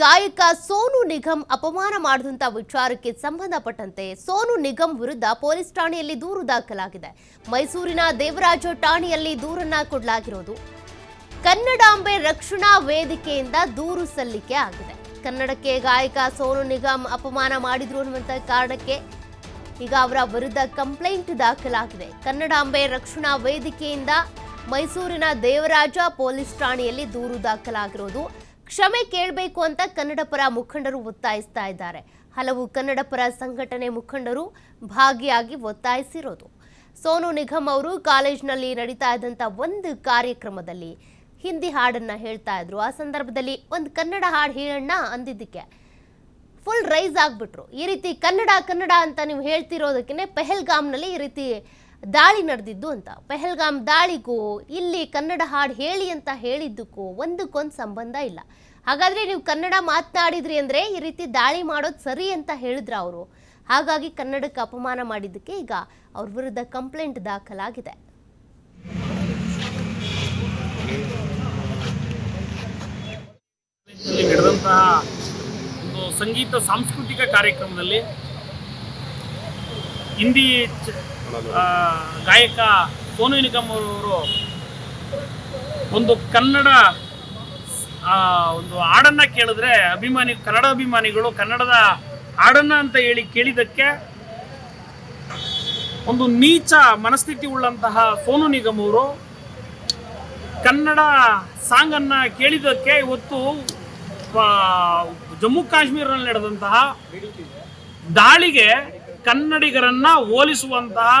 ಗಾಯಕ ಸೋನು ನಿಗಮ್ ಅಪಮಾನ ಮಾಡಿದಂತ ವಿಚಾರಕ್ಕೆ ಸಂಬಂಧಪಟ್ಟಂತೆ ಸೋನು ನಿಗಮ್ ವಿರುದ್ಧ ಪೊಲೀಸ್ ಠಾಣೆಯಲ್ಲಿ ದೂರು ದಾಖಲಾಗಿದೆ. ಮೈಸೂರಿನ ದೇವರಾಜ ಠಾಣೆಯಲ್ಲಿ ದೂರನ್ನ ಕೊಡಲಾಗಿರೋದು. ಕನ್ನಡಾಂಬೆ ರಕ್ಷಣಾ ವೇದಿಕೆಯಿಂದ ದೂರು ಸಲ್ಲಿಕೆ ಆಗಿದೆ. ಕನ್ನಡಕ್ಕೆ ಗಾಯಕ ಸೋನು ನಿಗಮ್ ಅಪಮಾನ ಮಾಡಿದ್ರು ಅನ್ನುವಂತ ಕಾರಣಕ್ಕೆ ಈಗ ಅವರ ವಿರುದ್ಧ ಕಂಪ್ಲೇಂಟ್ ದಾಖಲಾಗಿದೆ. ಕನ್ನಡಾಂಬೆ ರಕ್ಷಣಾ ವೇದಿಕೆಯಿಂದ ಮೈಸೂರಿನ ದೇವರಾಜ ಪೊಲೀಸ್ ಠಾಣೆಯಲ್ಲಿ ದೂರು ದಾಖಲಾಗಿರೋದು. ಕ್ಷಮೆ ಕೇಳಬೇಕು ಅಂತ ಕನ್ನಡ ಪರ ಮುಖಂಡರು ಒತ್ತಾಯಿಸ್ತಾ ಇದ್ದಾರೆ. ಹಲವು ಕನ್ನಡ ಪರ ಸಂಘಟನೆ ಮುಖಂಡರು ಭಾಗಿಯಾಗಿ ಒತ್ತಾಯಿಸಿರೋದು. ಸೋನು ನಿಗಮ್ ಅವರು ಕಾಲೇಜ್ನಲ್ಲಿ ನಡೀತಾ ಇದ್ದಂಥ ಒಂದು ಕಾರ್ಯಕ್ರಮದಲ್ಲಿ ಹಿಂದಿ ಹಾಡನ್ನ ಹೇಳ್ತಾ ಇದ್ರು. ಆ ಸಂದರ್ಭದಲ್ಲಿ ಒಂದು ಕನ್ನಡ ಹಾಡು ಹೇಳಣ್ಣ ಅಂದಿದ್ದಕ್ಕೆ ಫುಲ್ ರೈಸ್ ಆಗ್ಬಿಟ್ರು. ಈ ರೀತಿ ಕನ್ನಡ ಕನ್ನಡ ಅಂತ ನೀವು ಹೇಳ್ತಿರೋದಕ್ಕೆ ಪೆಹಲ್ಗಾಮ್ನಲ್ಲಿ ಈ ರೀತಿ ದಾಳಿ ನಡೆದಿದ್ದು ಅಂತ. ಪೆಹಲ್ಗಾಮ್ ದಾಳಿಗೂ ಇಲ್ಲಿ ಕನ್ನಡ ಹಾಡು ಹೇಳಿ ಅಂತ ಹೇಳಿದ್ದಕ್ಕೂ ಒಂದಕ್ಕೊಂದು ಸಂಬಂಧ ಇಲ್ಲ. ಹಾಗಾದ್ರೆ ನೀವು ಕನ್ನಡ ಮಾತನಾಡಿದ್ರಿ ಅಂದ್ರೆ ಈ ರೀತಿ ದಾಳಿ ಮಾಡೋದು ಸರಿ ಅಂತ ಹೇಳಿದ್ರ ಅವರು. ಹಾಗಾಗಿ ಕನ್ನಡಕ್ಕೆ ಅಪಮಾನ ಮಾಡಿದ್ದಕ್ಕೆ ಈಗ ಅವ್ರ ವಿರುದ್ಧ ಕಂಪ್ಲೇಂಟ್ ದಾಖಲಾಗಿದೆ. ಸಂಗೀತ ಸಾಂಸ್ಕೃತಿಕ ಕಾರ್ಯಕ್ರಮದಲ್ಲಿ ಹಿಂದಿ ಗಾಯಕ ಸೋನು ನಿಗಮ್ ಅವರು ಒಂದು ಕನ್ನಡ ಒಂದು ಹಾಡನ್ನ ಕೇಳಿದ್ರೆ ಅಭಿಮಾನಿ, ಕನ್ನಡ ಅಭಿಮಾನಿಗಳು ಕನ್ನಡದ ಹಾಡನ್ನ ಅಂತ ಹೇಳಿ ಕೇಳಿದಕ್ಕೆ ಒಂದು ನೀಚ ಮನಸ್ಥಿತಿ ಉಳ್ಳಂತಹ ಸೋನು ನಿಗಮ್ ಅವರು ಕನ್ನಡ ಸಾಂಗ್ ಅನ್ನ ಕೇಳಿದ್ದಕ್ಕೆ ಇವತ್ತು ಜಮ್ಮು ಕಾಶ್ಮೀರನಲ್ಲಿ ನಡೆದಂತಹ ದಾಳಿಗೆ ಕನ್ನಡಿಗರನ್ನ ಹೋಲಿಸುವಂತಹ